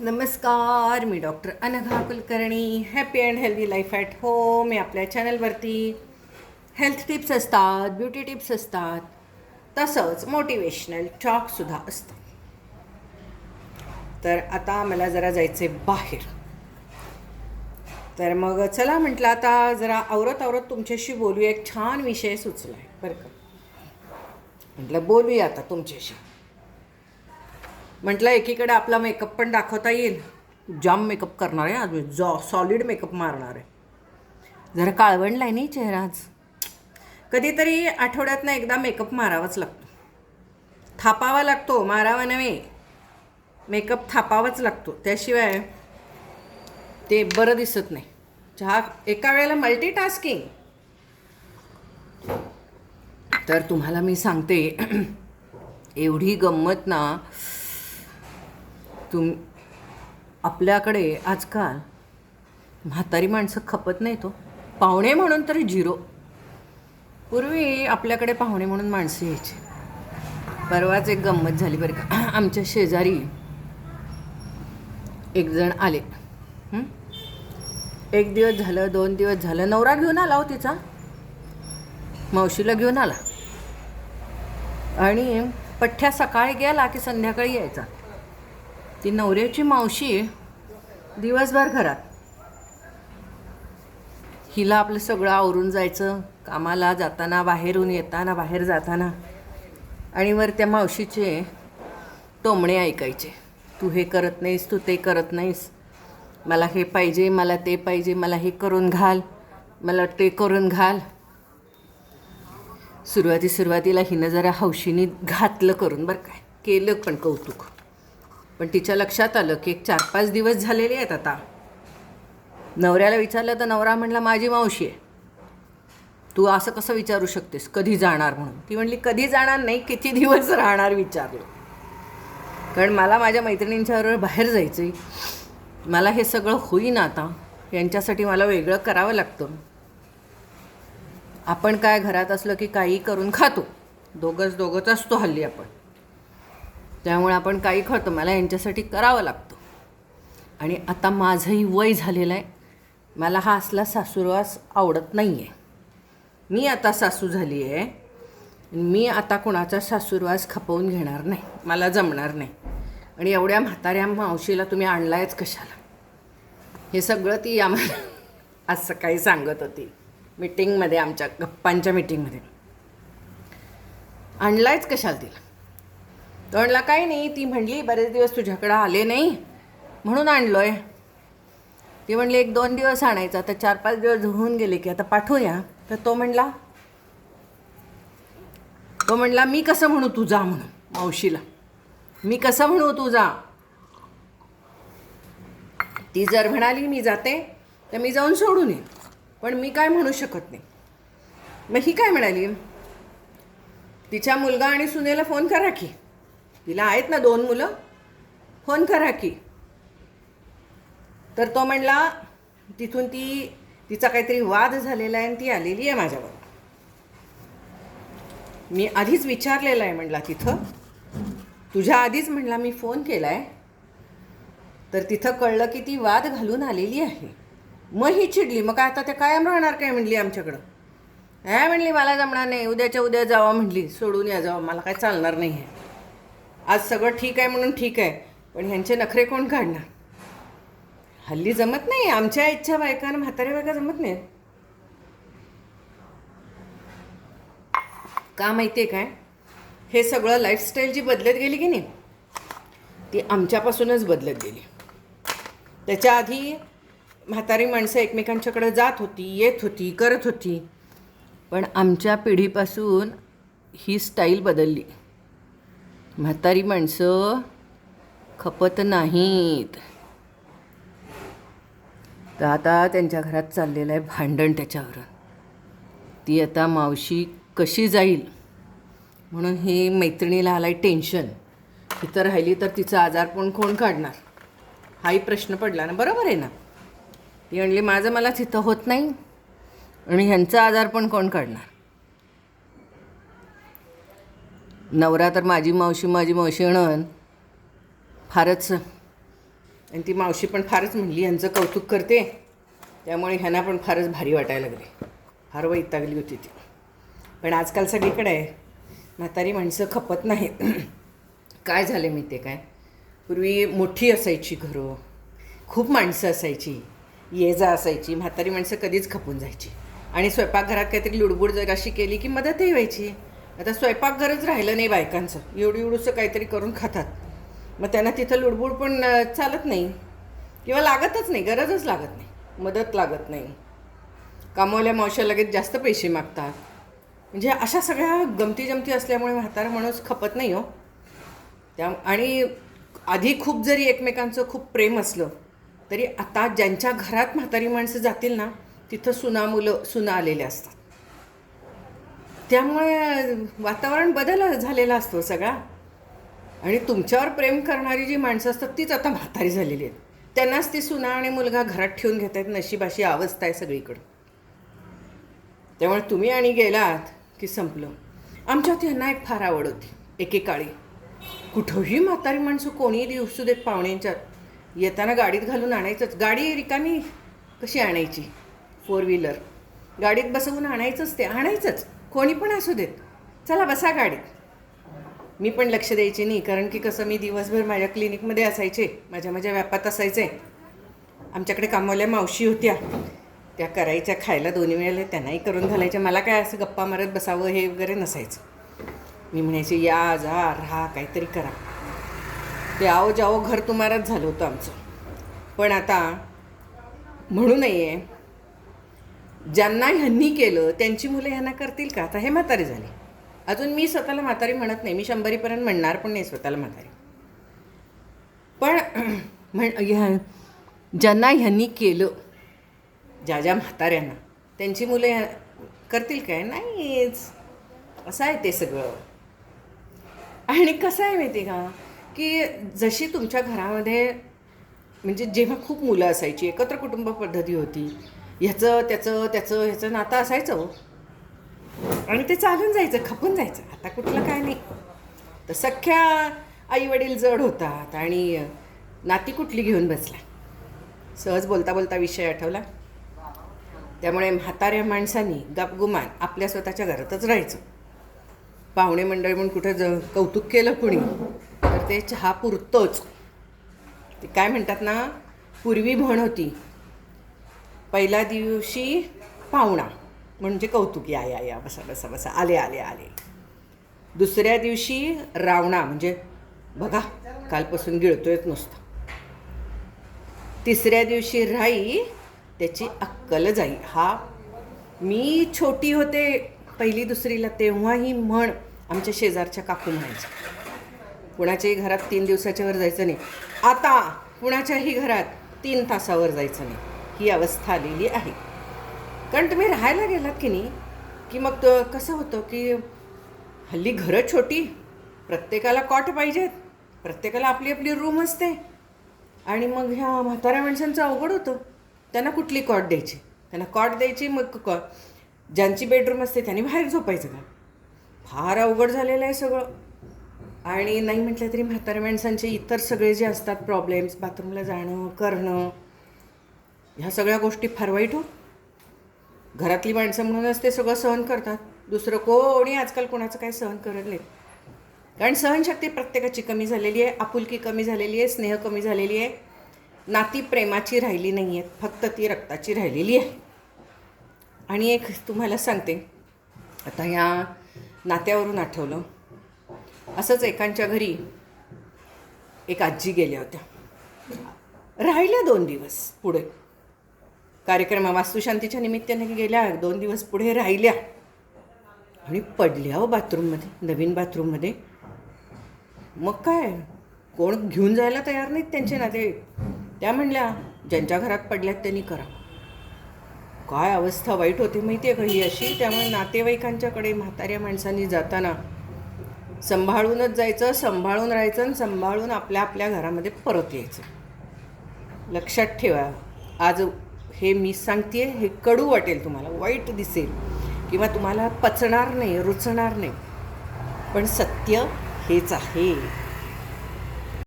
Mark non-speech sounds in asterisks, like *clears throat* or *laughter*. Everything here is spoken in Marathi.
नमस्कार मी doctor Anagha Kulkarni. Happy and healthy life at home या आपल्या चॅनलवरती हेल्थ टिप्स असतात ब्युटी टिप्स असतात. तसंच मोटिवेशनल टॉकसुद्धा असतं तर आता मला जरा जायचं आहे बाहेर. तर मग चला म्हटलं आता जरा आवरत आवरत तुमच्याशी बोलूया. एक छान विषय सुचला आहे बरं का? म्हटलं बोलूया आता तुमच्याशी. म्हटलं एकीकडे आपला मेकअप पण दाखवता येईल. जाम मेकअप करणार आहे आज. मी जॉ सॉलिड मेकअप मारणार आहे. जरा काळवंडला आहे नाही चेहरा आज? कधीतरी आठवड्यातनं एकदा मेकअप मारावाच लागतो. थापावा लागतो मारावा नव्हे. मेकअप थापावाच लागतो. त्याशिवाय ते बरं दिसत नाही. चहा एका वेळेला मल्टीटास्किंग तर तुम्हाला मी सांगते *clears throat* एवढी गंमत ना तुम आपल्याकडे आजकाल म्हातारी माणसं खपत नाही तो हो. पाहुणे म्हणून तरी झिरो. पूर्वी आपल्याकडे पाहुणे म्हणून माणसं यायची. परवाच एक गंमत झाली बरं का. *clears throat* आमच्या शेजारी एक जण आले. एक दिवस झालं दोन दिवस झालं. नवरा घेऊन आला हो तिचा. मावशीला घेऊन आला. आणि पठ्ठ्या सकाळी गेला की संध्याकाळी यायचा. ती नवऱ्याची मावशी दिवसभर घरात. हिला आपलं सगळं आवरून जायचं कामाला जाताना बाहेरून येताना बाहेर जाताना. आणि वर त्या मावशीचे टोमणे ऐकायचे. तू हे करत नाहीस तू ते करत नाहीस. मला हे पाहिजे मला ते पाहिजे मला हे करून घाल मला ते करून घाल. सुरुवाती सुरुवातीला हिनं जरा हौशीने घातलं करून बरं काय केलं पण कौतुक. पण तिच्या लक्षात आलं की एक चार पाच दिवस झालेले आहेत आता. नवऱ्याला विचारलं तर नवरा म्हणला माझी मावशी आहे. तू असं कसं विचारू शकतेस? कधी जाणार म्हणून? ती म्हणली कधी जाणार नाही किती दिवस राहणार? विचारलं. कारण मला माझ्या मैत्रिणींच्याबरोबर बाहेर जायचं आहे मला हे सगळं होईना आता. यांच्यासाठी मला वेगळं करावं लागतं. आपण काय घरात असलं की काही करून खातो. दोघंच दोघंच असतो हल्ली आपण. त्यामुळे आपण काही खातो मला यांच्यासाठी करावं लागतं. आणि आता माझंही वय झालेलं आहे. मला हा असला सासूरवास आवडत नाही आहे मी आता सासू झाली आहे. मी आता कोणाचा सासूरवास खपवून घेणार नाही. मला जमणार नाही. आणि एवढ्या म्हाताऱ्या मावशीला तुम्ही आणलायच कशाला? हे सगळं ती आम्हाला *laughs* आज सकाळी सांगत होती. मिटिंगमध्ये आमच्या गप्पांच्या मीटिंगमध्ये आणलायच कशाला तिला? तो म्हणला काही नाही ती म्हणली बरेच दिवस तुझ्याकडं आले नाही. म्हणून आणलो आहे ती म्हणली एक दोन दिवस आणायचा आता चार पाच दिवस होऊन गेले की आता पाठवूया. तर तो म्हणला तो म्हणला मी कसं म्हणू तू जा म्हणून मावशीला. मी कसं म्हणू तू जा. ती जर म्हणाली मी जाते तर मी जाऊन सोडून येईन. पण मी काय म्हणू शकत नाही. मग ही काय म्हणाली? तिच्या मुलगा आणि सुनेला फोन करा की. तिला आहेत ना दोन मुलं? फोन करा की. तर तो म्हणला तिथून ती तिचा काहीतरी वाद झालेला आहे आणि ती आलेली आहे माझ्यावर. मी आधीच विचारलेलं आहे म्हणला तिथं? तुझ्या आधीच म्हणला मी फोन केला आहे तर तिथं कळलं की ती वाद घालून आलेली आहे. मग ही चिडली. मग काय आता ते कायम राहणार काय? म्हणली आमच्याकडं. ह्या म्हणली मला जमणार नाही. उद्याच्या उद्या जावा म्हणली. सोडून या जावा. मला काय चालणार नाही आहे आज सगळं ठीक आहे म्हणून ठीक आहे पण ह्यांचे नखरे कोण काढणार? हल्ली जमत नाही आमच्या इच्छा बायकांना म्हाताऱ्या बायका जमत नाही का माहिती आहे काय? हे सगळं लाईफस्टाईल जी बदलत गेली की नाही ती आमच्यापासूनच बदलत गेली. त्याच्या आधी म्हातारी माणसं एकमेकांच्याकडे जात होती येत होती करत होती पण आमच्या पिढीपासून ही स्टाईल बदलली. म्हातारी माणसं खपत नाहीत. तर आता त्यांच्या घरात चाललेलं आहे भांडण त्याच्यावर ती आता मावशी कशी जाईल? म्हणून ही मैत्रिणीला आलं आहे टेन्शन इथं राहिली तर तिचं आजारपण कोण काढणार? हाही प्रश्न पडला ना. बरोबर आहे ना? ती म्हणली माझं मला तिथं होत नाही. आणि ह्यांचं आजारपण कोण काढणार? नवरा तर माझी मावशी माझी मावशी म्हणून फारच. आणि ती मावशी पण फारच म्हणली यांचं कौतुक करते. त्यामुळे ह्यांना पण फारच भारी वाटायला लागले. फार वैतागली होती ती. पण आजकाल सगळीकडे आहे म्हातारी माणसं खपत नाहीत. *clears throat* काय झाले मी ते काय? पूर्वी मोठी असायची घरं. खूप माणसं असायची. ये जा असायची. म्हातारी माणसं कधीच खपून जायची. आणि स्वयंपाकघरात काहीतरी लुडबुड जर अशी केली की मदतही व्हायची. आता स्वयंपाकघरच राहिलं नाही बायकांचं. एवढी एवढूसं काहीतरी करून खातात. मग त्यांना तिथं लुडबुड पण चालत नाही. किंवा लागतच नाही गरजच लागत नाही मदत लागत नाही. कामवाल्या मावशा लगेच जास्त पैसे मागतात. म्हणजे अशा सगळ्या गमती जमती असल्यामुळे म्हातारा माणूस खपत नाही हो. त्या आणि आधी खूप जरी एकमेकांचं खूप प्रेम असलं तरी आता ज्यांच्या घरात म्हातारी माणसं जातील ना तिथं सुना मुलं सुना आलेले असतात. त्यामुळे वातावरण बदल झालेला असतो सगळा. आणि तुमच्यावर प्रेम करणारी जी माणसं असतात तीच आता म्हातारी झालेली आहेत. त्यांनाच ती सुना आणि मुलगा घरात ठेवून घेत आहेत नशिबाशी अवस्था आहे सगळीकडं. त्यामुळे तुम्ही आणि गेलात की संपलं. आमच्यात यांना एक फार आवड होती एकेकाळी. कुठंही म्हातारी माणसं कोणीही दिवसू देत पाहुण्यांच्यात. येताना गाडीत घालून आणायचंच. गाडी रिकामी कशी आणायची? फोर व्हीलर गाडीत बसवून आणायचंच ते. आणायचंच. कोणी पण असू देत. चला बसा गाडीत मी पण लक्ष द्यायची नाही कारण की कसं मी दिवसभर माझ्या क्लिनिकमध्ये असायचे माझ्या माझ्या व्यापात असायचे. आमच्याकडे कामवाल्या मावशी होत्या. त्या करायच्या खायला दोन्ही वेळेला त्यांनाही करून घालायच्या. मला काय असं गप्पा मारत बसावं हे वगैरे नसायचं. मी म्हणायचे या जा राहा काहीतरी करा. ते आओ जाओ घर तुम्हालाच झालं होतं आमचं. पण आता म्हणू आहे ज्यांना ह्यांनी केलं त्यांची मुलं ह्यांना करतील का? आता हे म्हातारे झाले. अजून मी स्वतःला म्हातारी म्हणत नाही. मी शंभरीपर्यंत म्हणणार पण नाही स्वतःला म्हातारी. पण *clears throat* म्हण ह्या ज्यांना ह्यांनी केलं ज्या ज्या म्हाताऱ्यांना त्यांची मुलं ह्या करतील काय? नाहीच. असं आहे ते सगळं. आणि कसं आहे माहिती का? की जशी तुमच्या घरामध्ये म्हणजे जेव्हा खूप मुलं असायची एकत्र कुटुंब पद्धती होती ह्याचं त्याचं त्याचं ह्याचं नातं असायचं हो. आणि ते चालून जायचं खपून जायचं. आता कुठलं काय नाही. तर सख्या आई वडील जड होतात आणि नाती कुठली घेऊन बसला सहज बोलता बोलता विषय आठवला. त्यामुळे म्हाताऱ्या माणसांनी गपगुमान आपल्या स्वतःच्या घरातच राहायचं. पाहुणे मंडळी म्हणून कुठं ज कौतुक केलं कुणी तर ते चहा पुरतोच ते काय म्हणतात ना पूर्वी म्हण होती पहिल्या दिवशी पाहुणा म्हणजे कौतुकी या या या बसा बसा बसा आले आले आले. दुसऱ्या दिवशी रावणा म्हणजे बघा कालपासून गिळतोयच नुसतं. तिसऱ्या दिवशी राई त्याची अक्कल जाई. हा मी छोटी होते पहिली दुसरीला तेव्हा ही म्हण आमच्या शेजारच्या काकू म्हणायचं. कुणाच्याही घरात तीन दिवसाच्यावर जायचं नाही. आता कुणाच्याही घरात तीन तासावर जायचं नाही. ही अवस्था आलेली आहे. कारण तुम्ही राहायला गेलात की नाही की मग तो कसं होतं की हल्ली घरं छोटी प्रत्येकाला कॉट पाहिजेत प्रत्येकाला आपली आपली रूम असते आणि मग ह्या म्हाताऱ्या माणसांचं अवघड होतं. त्यांना कुठली कॉट द्यायची? त्यांना कॉट द्यायची मग कॉ ज्यांची बेडरूम असते त्यांनी बाहेर झोपायचं का? फार अवघड झालेलं आहे सगळं. आणि नाही म्हटलं तरी म्हाताऱ्या माणसांचे इतर सगळे जे असतात प्रॉब्लेम्स बाथरूमला जाणं करणं ह्या सगळ्या गोष्टी फार वाईट हो. घरातली माणसं म्हणूनच ते सगळं सहन करतात. दुसरं कोणी आजकाल कोणाचं काय सहन करत नाही कारण सहनशक्ती प्रत्येकाची कमी झालेली आहे आपुलकी कमी झालेली आहे स्नेह कमी झालेली आहे. नाती प्रेमाची राहिली नाही आहेत फक्त ती रक्ताची राहिलेली आहे. आणि एक तुम्हाला सांगते आता ह्या नात्यावरून आठवलं. असंच एकांच्या घरी एक आजी गेल्या होत्या. राहिल्या दोन दिवस पुढे. कार्यक्रम वास्तुशांतीच्या निमित्ताने गेल्या दोन दिवस पुढे राहिल्या. आणि पडल्या हो बाथरूममध्ये नवीन बाथरूममध्ये. मग काय? कोण घेऊन जायला तयार नाहीत त्यांचे नाते. त्या म्हणल्या ज्यांच्या घरात पडल्यात त्यांनी करा. काय अवस्था वाईट होती माहिती आहे का ही अशी? त्यामुळे नातेवाईकांच्याकडे म्हाताऱ्या माणसांनी जाताना सांभाळूनच जायचं सांभाळून राहायचं आणि सांभाळून आपल्या आपल्या घरामध्ये परत यायचं. लक्षात ठेवा आज हे मी सांगते हे कडू वाटेल तुम्हाला. वाईट दिसेल. किंवा तुम्हाला पचणार नाही रुचणार नाही. पण सत्य हेच आहे.